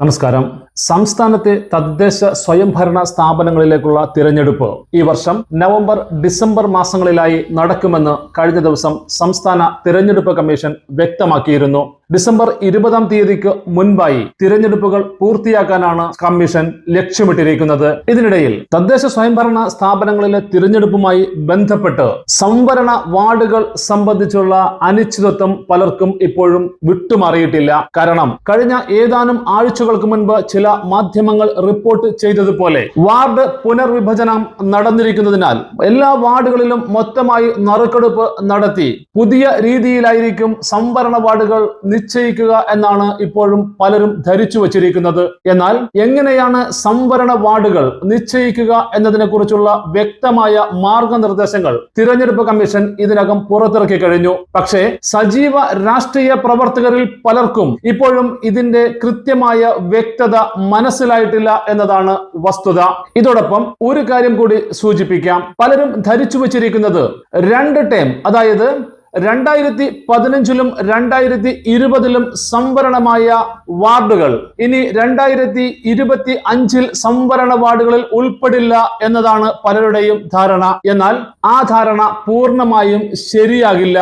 നമസ്കാരം. സംസ്ഥാനത്തെ തദ്ദേശ സ്വയംഭരണ സ്ഥാപനങ്ങളിലേക്കുള്ള തിരഞ്ഞെടുപ്പ് ഈ വർഷം നവംബർ ഡിസംബർ മാസങ്ങളിലായി നടക്കുമെന്ന് കഴിഞ്ഞ ദിവസം സംസ്ഥാന തിരഞ്ഞെടുപ്പ് കമ്മീഷൻ വ്യക്തമാക്കിയിരുന്നു. ഡിസംബർ ഇരുപതാം തീയതിക്ക് മുൻപായി തിരഞ്ഞെടുപ്പുകൾ പൂർത്തിയാക്കാനാണ് കമ്മീഷൻ ലക്ഷ്യമിട്ടിരിക്കുന്നത്. ഇതിനിടയിൽ തദ്ദേശ സ്വയംഭരണ സ്ഥാപനങ്ങളിലെ തിരഞ്ഞെടുപ്പുമായി ബന്ധപ്പെട്ട് സംവരണ വാർഡുകൾ സംബന്ധിച്ചുള്ള അനിശ്ചിതത്വം പലർക്കും ഇപ്പോഴും വിട്ടുമാറിയിട്ടില്ല. കാരണം കഴിഞ്ഞ ഏതാനും ആഴ്ചകൾക്ക് മുൻപ് ചില മാധ്യമങ്ങൾ റിപ്പോർട്ട് ചെയ്തതുപോലെ വാർഡ് പുനർവിഭജനം നടന്നിരിക്കുന്നതിനാൽ എല്ലാ വാർഡുകളിലും മൊത്തമായി നറുക്കെടുപ്പ് നടത്തി പുതിയ രീതിയിലായിരിക്കും സംവരണ വാർഡുകൾ നിശ്ചയിക്കുക എന്നാണ് ഇപ്പോഴും പലരും ധരിച്ചു വച്ചിരിക്കുന്നത്. എന്നാൽ എങ്ങനെയാണ് സംവരണ വാർഡുകൾ നിശ്ചയിക്കുക എന്നതിനെ കുറിച്ചുള്ള വ്യക്തമായ മാർഗനിർദ്ദേശങ്ങൾ തിരഞ്ഞെടുപ്പ് കമ്മീഷൻ ഇതിനകം പുറത്തിറക്കി കഴിഞ്ഞു. പക്ഷേ സജീവ രാഷ്ട്രീയ പ്രവർത്തകരിൽ പലർക്കും ഇപ്പോഴും ഇതിന്റെ കൃത്യമായ വ്യക്തത മനസ്സിലായിട്ടില്ല എന്നതാണ് വസ്തുത. ഇതോടൊപ്പം ഒരു കാര്യം കൂടി സൂചിപ്പിക്കാം. പലരും ധരിച്ചു വച്ചിരിക്കുന്നത് രണ്ട് ടേം. അതായത് രണ്ടായിരത്തി പതിനഞ്ചിലും രണ്ടായിരത്തി ഇരുപതിലും സംവരണമായ വാർഡുകൾ. ഇനി രണ്ടായിരത്തി ഇരുപത്തി അഞ്ചിൽ സംവരണ വാർഡുകളിൽ ഉൾപ്പെടില്ല എന്നതാണ് പലരുടെയും ധാരണ. എന്നാൽ ആ ധാരണ പൂർണമായും ശരിയാകില്ല.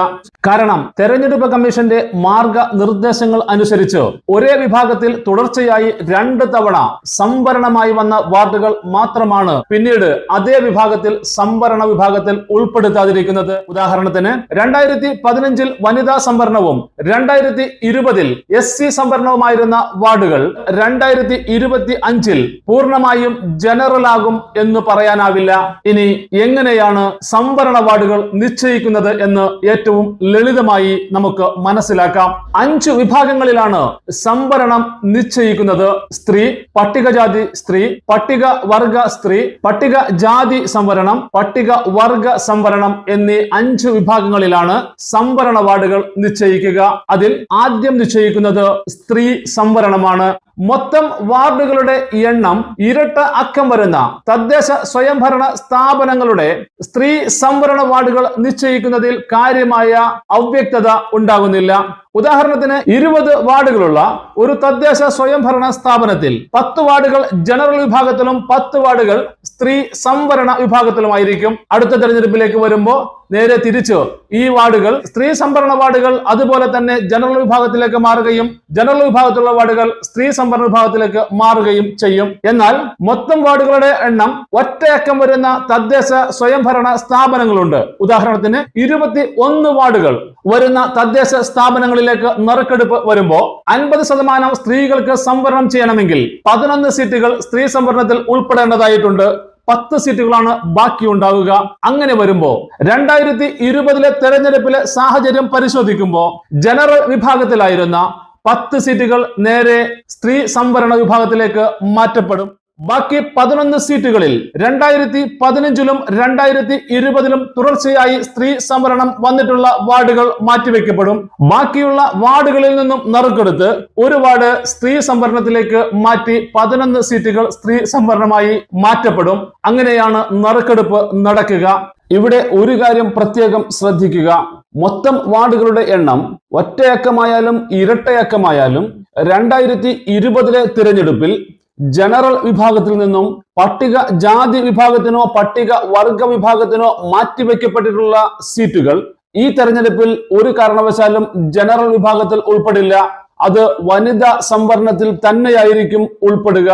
കാരണം തെരഞ്ഞെടുപ്പ് കമ്മീഷന്റെ മാർഗനിർദ്ദേശങ്ങൾ അനുസരിച്ച് ഒരേ വിഭാഗത്തിൽ തുടർച്ചയായി രണ്ട് തവണ സംവരണമായി വന്ന വാർഡുകൾ മാത്രമാണ് പിന്നീട് അതേ വിഭാഗത്തിൽ സംവരണ വിഭാഗത്തിൽ ഉൾപ്പെടുത്താതിരിക്കുന്നത്. ഉദാഹരണത്തിന് രണ്ടായിരത്തി പതിനഞ്ചിൽ വനിതാ സംവരണവും രണ്ടായിരത്തി ഇരുപതിൽ എസ് സി സംവരണവുമായിരുന്ന വാർഡുകൾ രണ്ടായിരത്തി ഇരുപത്തി അഞ്ചിൽ പൂർണമായും ജനറൽ ആകും എന്ന് പറയാനാവില്ല. ഇനി എങ്ങനെയാണ് സംവരണ വാർഡുകൾ നിശ്ചയിക്കുന്നത് എന്ന് ഏറ്റവും ലളിതമായി നമുക്ക് മനസ്സിലാക്കാം. അഞ്ച് വിഭാഗങ്ങളിലാണ് സംവരണം നിശ്ചയിക്കുന്നത്. സ്ത്രീ പട്ടികജാതി സ്ത്രീ പട്ടിക വർഗ സ്ത്രീ പട്ടിക ജാതി സംവരണം പട്ടിക വർഗ സംവരണം എന്നീ അഞ്ച് വിഭാഗങ്ങളിലാണ് സംവരണ വാർഡുകൾ നിശ്ചയിക്കുക. അതിൽ ആദ്യം നിശ്ചയിക്കുന്നത് സ്ത്രീ സംവരണമാണ്. മൊത്തം വാർഡുകളുടെ എണ്ണം ഇരട്ട അക്കം വരുന്ന തദ്ദേശ സ്വയംഭരണ സ്ഥാപനങ്ങളുടെ സ്ത്രീ സംവരണ വാർഡുകൾ നിശ്ചയിക്കുന്നതിൽ കാര്യമായ അവ്യക്തത ഉണ്ടാകുന്നില്ല. ഉദാഹരണത്തിന് ഇരുപത് വാർഡുകളുള്ള ഒരു തദ്ദേശ സ്വയംഭരണ സ്ഥാപനത്തിൽ പത്ത് വാർഡുകൾ ജനറൽ വിഭാഗത്തിലും പത്ത് വാർഡുകൾ സ്ത്രീ സംവരണ വിഭാഗത്തിലുമായിരിക്കും. അടുത്ത തെരഞ്ഞെടുപ്പിലേക്ക് വരുമ്പോൾ നേരെ തിരിച്ച് ഈ വാർഡുകൾ സ്ത്രീ സംവരണ വാർഡുകൾ അതുപോലെ തന്നെ ജനറൽ വിഭാഗത്തിലേക്ക് മാറുകയും ജനറൽ വിഭാഗത്തിലുള്ള വാർഡുകൾ സ്ത്രീ സംവരണ വിഭാഗത്തിലേക്ക് മാറുകയും ചെയ്യും. എന്നാൽ മൊത്തം വാർഡുകളുടെ എണ്ണം ഒറ്റയക്കം വരുന്ന തദ്ദേശ സ്വയംഭരണ സ്ഥാപനങ്ങളുണ്ട്. ഉദാഹരണത്തിന് ഇരുപത്തി ഒന്ന് വാർഡുകൾ വരുന്ന തദ്ദേശ സ്ഥാപനങ്ങളിലേക്ക് നറുക്കെടുപ്പ് വരുമ്പോൾ അൻപത് ശതമാനം സ്ത്രീകൾക്ക് സംവരണം ചെയ്യണമെങ്കിൽ പതിനൊന്ന് സീറ്റുകൾ സ്ത്രീ സംവരണത്തിൽ ഉൾപ്പെടേണ്ടതായിട്ടുണ്ട്. പത്ത് സീറ്റുകളാണ് ബാക്കിയുണ്ടാവുക. അങ്ങനെ വരുമ്പോ രണ്ടായിരത്തി ഇരുപതിലെ തെരഞ്ഞെടുപ്പിലെ സാഹചര്യം പരിശോധിക്കുമ്പോൾ ജനറൽ വിഭാഗത്തിലായിരുന്ന പത്ത് സീറ്റുകൾ നേരെ സ്ത്രീ സംവരണ വിഭാഗത്തിലേക്ക് മാറ്റപ്പെടും. ബാക്കി പതിനൊന്ന് സീറ്റുകളിൽ രണ്ടായിരത്തി പതിനഞ്ചിലും രണ്ടായിരത്തി ഇരുപതിലും തുടർച്ചയായി സ്ത്രീ സംവരണം വന്നിട്ടുള്ള വാർഡുകൾ മാറ്റിവെക്കപ്പെടും. ബാക്കിയുള്ള വാർഡുകളിൽ നിന്നും നറുക്കെടുത്ത് ഒരു വാർഡ് സ്ത്രീ സംവരണത്തിലേക്ക് മാറ്റി പതിനൊന്ന് സീറ്റുകൾ സ്ത്രീ സംവരണമായി മാറ്റപ്പെടും. അങ്ങനെയാണ് നറുക്കെടുപ്പ് നടക്കുക. ഇവിടെ ഒരു കാര്യം പ്രത്യേകം ശ്രദ്ധിക്കുക. മൊത്തം വാർഡുകളുടെ എണ്ണം ഒറ്റയക്കമായാലും ഇരട്ടയക്കമായാലും രണ്ടായിരത്തി ഇരുപതിലെ തിരഞ്ഞെടുപ്പിൽ ജനറൽ വിഭാഗത്തിൽ നിന്നും പട്ടിക ജാതി വിഭാഗത്തിനോ പട്ടിക വർഗ വിഭാഗത്തിനോ മാറ്റിവെക്കപ്പെട്ടിട്ടുള്ള സീറ്റുകൾ ഈ തെരഞ്ഞെടുപ്പിൽ ഒരു കാരണവശാലും ജനറൽ വിഭാഗത്തിൽ ഉൾപ്പെടില്ല. അത് വനിതാ സംവരണത്തിൽ തന്നെയായിരിക്കും ഉൾപ്പെടുക.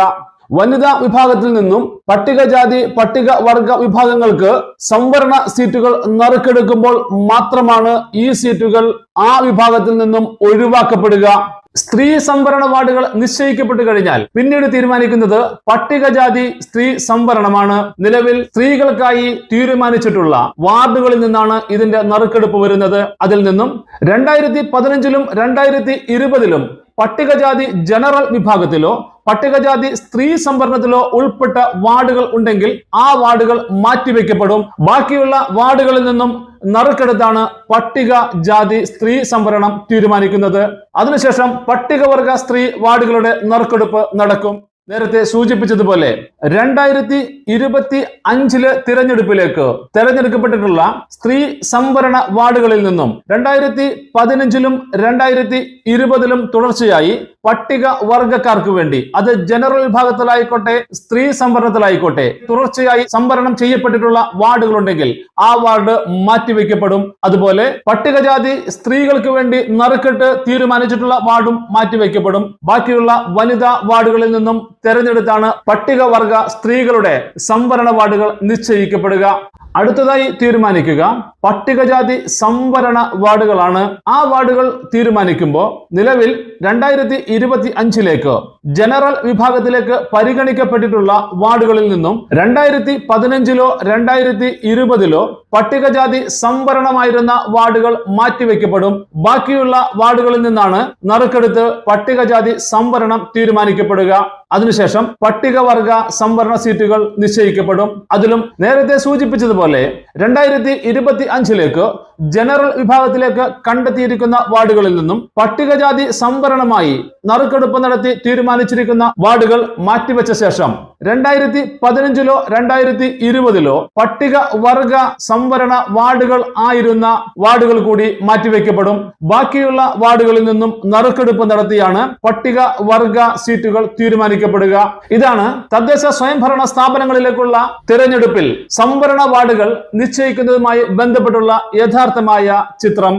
വനിതാ വിഭാഗത്തിൽ നിന്നും പട്ടികജാതി പട്ടിക വർഗ വിഭാഗങ്ങൾക്ക് സംവരണ സീറ്റുകൾ നറുക്കെടുക്കുമ്പോൾ മാത്രമാണ് ഈ സീറ്റുകൾ ആ വിഭാഗത്തിൽ നിന്നും ഒഴിവാക്കപ്പെടുക. സ്ത്രീ സംവരണ വാർഡുകൾ നിശ്ചയിക്കപ്പെട്ടു കഴിഞ്ഞാൽ പിന്നീട് തീരുമാനിക്കുന്നത് പട്ടികജാതി സ്ത്രീ സംവരണമാണ്. നിലവിൽ സ്ത്രീകൾക്കായി തീരുമാനിച്ചിട്ടുള്ള വാർഡുകളിൽ നിന്നാണ് ഇതിന്റെ നറുക്കെടുപ്പ് വരുന്നത്. അതിൽ നിന്നും രണ്ടായിരത്തി പതിനഞ്ചിലും രണ്ടായിരത്തി ഇരുപതിലും പട്ടികജാതി ജനറൽ വിഭാഗത്തിലോ പട്ടികജാതി സ്ത്രീ സംവരണത്തിലോ ഉൾപ്പെട്ട വാർഡുകൾ ഉണ്ടെങ്കിൽ ആ വാർഡുകൾ മാറ്റിവെക്കപ്പെടും. ബാക്കിയുള്ള വാർഡുകളിൽ നിന്നും നറുക്കെടുത്താണ് പട്ടിക ജാതി സ്ത്രീ സംവരണം തീരുമാനിക്കുന്നത്. അതിനുശേഷം പട്ടികവർഗ സ്ത്രീ വാർഡുകളുടെ നറുക്കെടുപ്പ് നടക്കും. നേരത്തെ സൂചിപ്പിച്ചതുപോലെ രണ്ടായിരത്തി ഇരുപത്തി അഞ്ചിൽ തിരഞ്ഞെടുപ്പിലേക്ക് തെരഞ്ഞെടുക്കപ്പെട്ടിട്ടുള്ള സ്ത്രീ സംവരണ വാർഡുകളിൽ നിന്നും രണ്ടായിരത്തി പതിനഞ്ചിലും രണ്ടായിരത്തി ഇരുപതിലും തുടർച്ചയായി പട്ടിക വർഗക്കാർക്ക് വേണ്ടി. അത് ജനറൽ വിഭാഗത്തിലായിക്കോട്ടെ സ്ത്രീ സംവരണത്തിലായിക്കോട്ടെ തുടർച്ചയായി സംവരണം ചെയ്യപ്പെട്ടിട്ടുള്ള വാർഡുകളുണ്ടെങ്കിൽ ആ വാർഡ് മാറ്റിവെക്കപ്പെടും. അതുപോലെ പട്ടികജാതി സ്ത്രീകൾക്ക് വേണ്ടി നറുക്കെട്ട് തീരുമാനിച്ചിട്ടുള്ള വാർഡും മാറ്റിവെക്കപ്പെടും. ബാക്കിയുള്ള വനിതാ വാർഡുകളിൽ നിന്നും തെരഞ്ഞെടുത്താണ് പട്ടികവർഗ സ്ത്രീകളുടെ സംവരണ വാർഡുകൾ നിശ്ചയിക്കപ്പെടുക. അടുത്തതായി തീരുമാനിക്കുക. പട്ടികജാതി സംവരണ വാർഡുകളാണ്. ആ വാർഡുകൾ തീരുമാനിക്കുമ്പോൾ നിലവിൽ രണ്ടായിരത്തി ഇരുപത്തി അഞ്ചിലേക്ക് ജനറൽ വിഭാഗത്തിലേക്ക് പരിഗണിക്കപ്പെട്ടിട്ടുള്ള വാർഡുകളിൽ നിന്നും രണ്ടായിരത്തി പതിനഞ്ചിലോ രണ്ടായിരത്തി ഇരുപതിലോ പട്ടികജാതി സംവരണമായിരുന്ന വാർഡുകൾ മാറ്റിവെക്കപ്പെടും. ബാക്കിയുള്ള വാർഡുകളിൽ നിന്നാണ് നറുക്കെടുത്ത് പട്ടികജാതി സംവരണം തീരുമാനിക്കപ്പെടുക. അതിനുശേഷം പട്ടികവർഗ സംവരണ സീറ്റുകൾ നിശ്ചയിക്കപ്പെടും. അതിലും നേരത്തെ സൂചിപ്പിച്ചതുപോലെ രണ്ടായിരത്തി ഇരുപത്തി അഞ്ചിലേക്ക് ജനറൽ വിഭാഗത്തിലേക്ക് കണ്ടെത്തിയിരിക്കുന്ന വാർഡുകളിൽ നിന്നും പട്ടികജാതി സംവരണമായി നറുക്കെടുപ്പ് നടത്തി തീരുമാനിച്ചിരിക്കുന്ന വാർഡുകൾ മാറ്റിവെച്ച ശേഷം രണ്ടായിരത്തി പതിനഞ്ചിലോ രണ്ടായിരത്തി ഇരുപതിലോ പട്ടിക വർഗ സംവരണ വാർഡുകൾ ആയിരുന്ന വാർഡുകൾ കൂടി മാറ്റിവെക്കപ്പെടും. ബാക്കിയുള്ള വാർഡുകളിൽ നിന്നും നറുക്കെടുപ്പ് നടത്തിയാണ് പട്ടിക വർഗ സീറ്റുകൾ തീരുമാനിക്കപ്പെടുക ഇതാണ് തദ്ദേശ സ്വയംഭരണ സ്ഥാപനങ്ങളിലേക്കുള്ള തിരഞ്ഞെടുപ്പിൽ സംവരണ വാർഡുകൾ നിശ്ചയിക്കുന്നതുമായി ബന്ധപ്പെട്ടുള്ള യഥാർത്ഥമായ ചിത്രം.